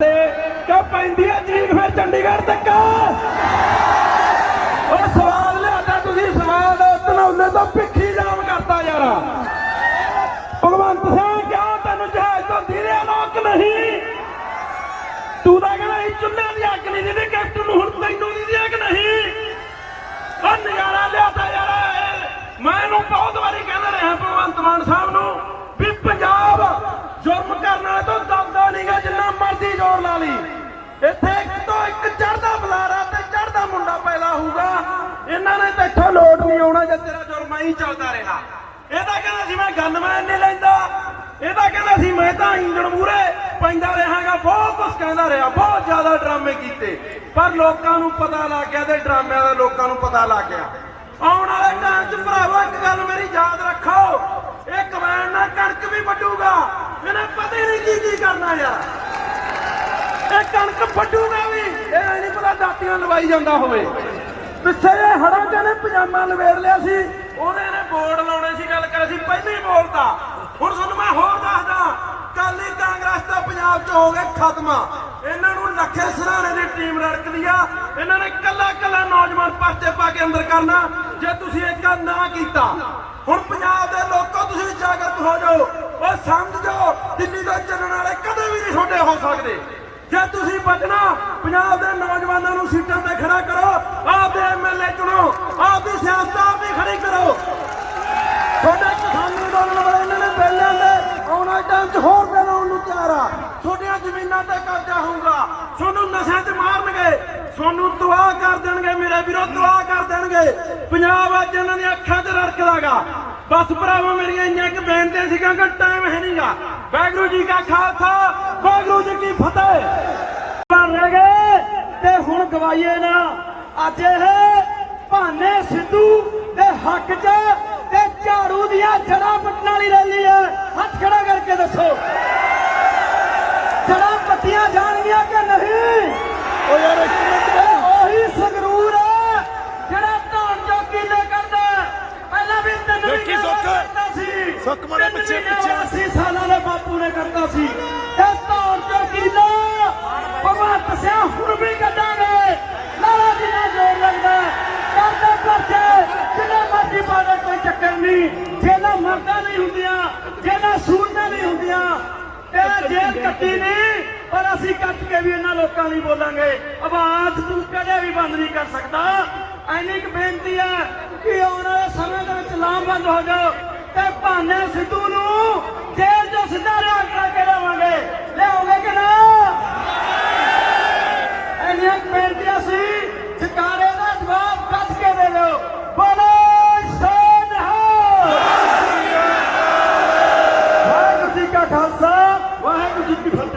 ਤੇ ਕਿਉਂ ਪੈਂਦੀ ਹੈ ਚੀਖ ਫਿਰ ਚੰਡੀਗੜ੍ਹ ਤੱਕ? ਉਹ ਸਵਾਲ ਲਿਆਦਾ ਤੁਸੀਂ, ਸਵਾਲ ਧਨੌਲੇ ਤੋਂ ਪਿੱਖੀ ਜਾਮ ਕਰਤਾ ਯਾਰ। ਭਗਵੰਤ ਸਿੰਘ, ਕਿਉਂ ਤੈਨੂੰ ਜਹਾਜ਼ ਤੋਂ ਦੀਦੇ ਲੋਕ ਨਹੀਂ? ਤੂੰ ਤਾਂ ਕਹਿੰਦਾ ਇਹ ਚੁੱਲ੍ਹੇ ਦੀ ਅੱਗ ਨਹੀਂ ਜਿਹਦੇ ਕੈਪਟਨ ਨੂੰ ਹੁਣ ਤੈਨੂੰ ਦੀ ਅੱਗ ਨਹੀਂ। ਉਹ ਨਜ਼ਾਰਾ ਲਿਆਦਾ ਯਾਰ। ਮੈਂ ਇਹਨੂੰ ਬਹੁਤ ਵਾਰੀ ਕਹਿੰਦਾ ਰਿਹਾ, ਭਗਵੰਤ ਮਾਨ ਸਾਹਿਬ ਨੂੰ ਵੀ ਪੰਜਾਬ ਜੁਰਮ ਕਰਨ ਵਾਲੇ ਤੋਂ ਦਮਦਾ ਨਹੀਂਗਾ ਜਿੰਨਾ ਮਰਜ਼ੀ ਲਾ ਲਈ। ਇੱਥੇ ਇੱਕ ਤੋਂ ਇੱਕ ਚੜਦਾ ਬਲਾਰਾ ਤੇ ਚੜਦਾ ਮੁੰਡਾ ਪੈਦਾ ਹੋਊਗਾ। ਇਹਨਾਂ ਨੇ ਤਾਂ ਇੱਥੋਂ ਲੋਟ ਨਹੀਂ ਆਉਣਾ ਜੇ ਤੇਰਾ ਜੁਰਮ ਹੀ ਚੱਲਦਾ ਰਿਹਾ। ਇਹ ਤਾਂ ਕਹਿੰਦਾ ਸੀ, ਮੈਂ ਗਨਮੈਨ ਨਹੀਂ ਲੈਂਦਾ। ਇਹ ਤਾਂ ਕਹਿੰਦਾ ਸੀ, ਮੈਂ ਤਾਂ ਇੰਜਣ ਮੂਰੇ ਪੈਂਦਾ ਰਹਾਗਾ। ਬਹੁਤ ਕੁਝ ਕਹਿੰਦਾ ਰਿਹਾ, ਬਹੁਤ ਜ਼ਿਆਦਾ ਡਰਾਮੇ ਕੀਤੇ। ਪਰ ਲੋਕਾਂ ਨੂੰ ਪਤਾ ਲੱਗ ਗਿਆ ਤੇ ਡਰਾਮਿਆਂ ਦਾ ਲੋਕਾਂ ਨੂੰ ਪਤਾ ਲੱਗ ਗਿਆ। ਆਉਣ ਵਾਲੇ ਟਾਈਮ 'ਚ ਭਰਾਵਾ, ਇੱਕ ਗੱਲ ਮੇਰੀ ਯਾਦ ਰੱਖੋ। ਇਹ ਕਮੈਨ ਨਾਲ ਕਣਕ ਵੀ ਵੱਢੂਗਾ। ਇਹਨੇ ਪਤਾ ਹੀ ਨਹੀਂ ਕੀ ਕੀ ਕਰਨਾ ਯਾਰ। ਇਹ ਕਣਕ ਵੱਢੂਗਾ ਵੀ। ਇਹ ਨਹੀਂ ਪਤਾ ਦਾਤੀਆਂ ਲਵਾਈ ਜਾਂਦਾ ਹੋਵੇ। ਪਿੱਛੇ ਜੇ ਹੜਾਂ ਚ ਨੇ ਪਜਾਮਾ ਲਵੇੜ ਲਿਆ ਸੀ। ਉਹਨੇ ਨੇ ਬੋਰਡ ਲਾਉਣੇ ਸੀ, ਗੱਲ ਕਰ ਸੀ, ਪਹਿਲਾਂ ਹੀ ਬੋਲਤਾ ਹੁਣ ਤੁਹਾਨੂੰ ਮੈਂ ਹੋਰ ਦੱਸਦਾ ਕਾਲੀ ਕਾਂਗਰਸ ਦਾ ਪੰਜਾਬ ਚ ਹੋ ਗਿਆ ਖਤਮ। ਇਹਨਾਂ ਨੂੰ ਲੱਖੇ ਸਰਾਣੇ ਦੀ ਟੀਮ ਰੜਕਦੀ ਆ। ਇਹਨਾਂ ਨੇ ਕੱਲਾ ਕੱਲਾ ਨੌਜਵਾਨ ਪਰਚੇ ਪਾ ਕੇ ਅੰਦਰ ਕਰਨਾ। ਜੇ ਤੁਸੀਂ ਇਹ ਕੰਮ ਨਾ ਕੀਤਾ, ਹੁਣ ਪੰਜਾਬ ਦੇ ਲੋਕੋ ਤੁਸੀਂ ਜਾਗਰਤ ਹੋ ਜਾਓ। ਉਹ ਸਮਝ ਜਾਓ ਦਿੱਲੀ ਤੋਂ ਚੱਲਣ ਵਾਲੇ ਕਦੇ ਵੀ ਨਹੀਂ ਛੋਟੇ ਹੋ ਸਕਦੇ। ਜੇ ਤੁਸੀਂ ਬਚਣਾ, ਪੰਜਾਬ ਦੇ ਨੌਜਵਾਨਾਂ ਨੂੰ ਸੀਟਾਂ ਤੇ ਖੜਾ ਕਰੋ, ਆਪਦੇ ਐਮਐਲਏ ਚੁਣੋ, ਆਪਦੀ ਸਿਆਸਤ ਆਪ ਹੀ ਖੜੀ ਕਰੋ। ਤੁਹਾਡੇ ਕਿਸਾਨੀ ਅੰਦੋਲਨ ਵਾਲੇ ਇਹਨਾਂ ਨੇ ਪਹਿਲਾਂ ਲਿਆਂਦੇ ਆਉਣ ਟਾਈਮ 'ਚ ਹੋਰ ਬਿੱਲ ਨੂੰ ਤਿਆਰ ਆ। ਤੁਹਾਡੀਆਂ ਜ਼ਮੀਨਾਂ ਤੇ ਕਬਜ਼ਾ ਹੋਊਗਾ। ਤੁਹਾਨੂੰ ਨਸ਼ਿਆਂ 'ਚ ਮਾਰਨਗੇ। ਤੁਹਾਨੂੰ ਦੁਆ ਕਰ ਦੇਣਗੇ ਮੇਰੇ ਵੀਰੋ, ਦੁਆ ਕਰ ਦੇਣਗੇ। ਪੰਜਾਬ ਅੱਜ ਇਹਨਾਂ ਦੀਆਂ ਅੱਖਾਂ 'ਚ ਰੜਕਦਾਗਾ। ਬਸ ਭਰਾਵਾ, ਮੇਰੀਆਂ ਇੰਨੀਆਂ ਕਿ ਬੇਨਤੀਆਂ ਸੀਗੀਆਂ ਕਿ ਟਾਈਮ ਹੈ ਨਹੀਂਗਾ ਵਾਹਿਗੁਰੂ ਜੀ ਕਾ ਖਾਲਸਾ, ਵਾਹਿਗੁਰੂ ਜੀ ਕੀ ਫਤਿਹ। ਬਣ ਰਹਿ ਗਏ ਤੇ ਹੁਣ ਗਵਾਈਏ ਨਾ। ਅੱਜ ਇਹ ਭਾਨੇ ਸਿੱਧੂ ਦੇ ਹੱਕ 'ਚ ਤੇ ਝਾੜੂ ਦੀਆਂ ਜੜਾਂ ਪੱਟਣ ਵਾਲੀ ਰੈਲੀ ਹੈ। ਹੱਥ ਖੜਾ ਕਰਕੇ ਦੱਸੋ। ਜੜਾਂ ਪੱਟੀਆਂ ਜਾਣਗੀਆਂ ਕਿ ਨਹੀਂ? ਓ ਯਾਰ ਇੱਕ ਮਿੰਟ ਇਹ ਉਹੀ ਸੰਗਰੂਰ ਹੈ ਜਿਹੜਾ ਧੌਣ ਚੌਕੀ ਲੈ ਕਰਦਾ ਹੈ। ਪਹਿਲਾਂ ਵੀ ਤਿੰਨ ਦੇਖੀ ਮਹੀਨੇ ਸੁੱਖ। ਬਾਅਦ ਕਰਦਾ ਸੀ ਸੁੱਖ ਮਾੜਾ ਤਿੰਨ ਪਿੱਛੇ- ਮਹੀਨੇ ਪਿੱਛੇ। ਬਾਅਦ 80 ਸਾਲਾਂ ਦੇ ਬਾਪੂ ਨੇ ਕਰਦਾ ਸੀ ਤੇ ਧੌਣ ਚੌਕੀ ਦਾ ਭਗਵੰਤ ਸਿੰਘ ਹੁਣ ਵੀ ਕੱਢਾਂਗੇ ਲਾਲਾ ਜੀ ਨਾਲ ਜੋਰ ਲੱਗਦਾ ਹੈ। ਕਰਦੇ ਪਰਚੇ ਜਿੰਨਾ ਮਰਜ਼ੀ ਪਾਵੇ ਕੋਈ ਚੱਕਰ ਨਹੀਂ ਜੇਲਾਂ ਮਰਦਾ ਨਹੀਂ ਹੁੰਦੀਆਂ ਜੇਲਾਂ ਸੂਰਤਾਂ ਨਹੀਂ ਹੁੰਦੀਆਂ। ਤੇ ਜੇਲ੍ਹ ਕੱਟੀ ਨਹੀਂ ਪਰ ਅਸੀਂ ਕੱਟ ਕੇ ਵੀ ਇਹਨਾਂ ਲੋਕਾਂ ਲਈ ਬੋਲਾਂਗੇ। ਆਵਾਜ਼ ਤੂੰ ਕਦੇ ਵੀ ਬੰਦ ਨਹੀਂ ਕਰ ਸਕਦਾ। ਐਨੀ ਕੁ ਬੇਨਤੀ ਹੈ ਕਿ ਆਉਣ ਵਾਲੇ ਸਮੇਂ ਦੇ ਵਿੱਚ ਲਾਮਬੰਦ ਹੋ ਜਾਓ ਤੇ ਭਾਨੇ ਸਿੱਧੂ ਨੂੰ ਜੇਲ੍ਹ ਚੋਂ ਸਿੱਧਾ ਲਿਆ ਕੇ ਲਿਆਵਾਂਗੇ। ਲਿਆਓਗੇ ਕਿ ਨਾ? ਐਨੀਆਂ ਕੁ ਬੇਨਤੀਆਂ ਸੀ ਸਰਕਾਰੇ ਦਾ ਜਵਾਬ ਕੱਟ ਕੇ ਦੇ ਦਿਓ। ਬੋਲੋ ਵਾਹਿਗੁਰੂ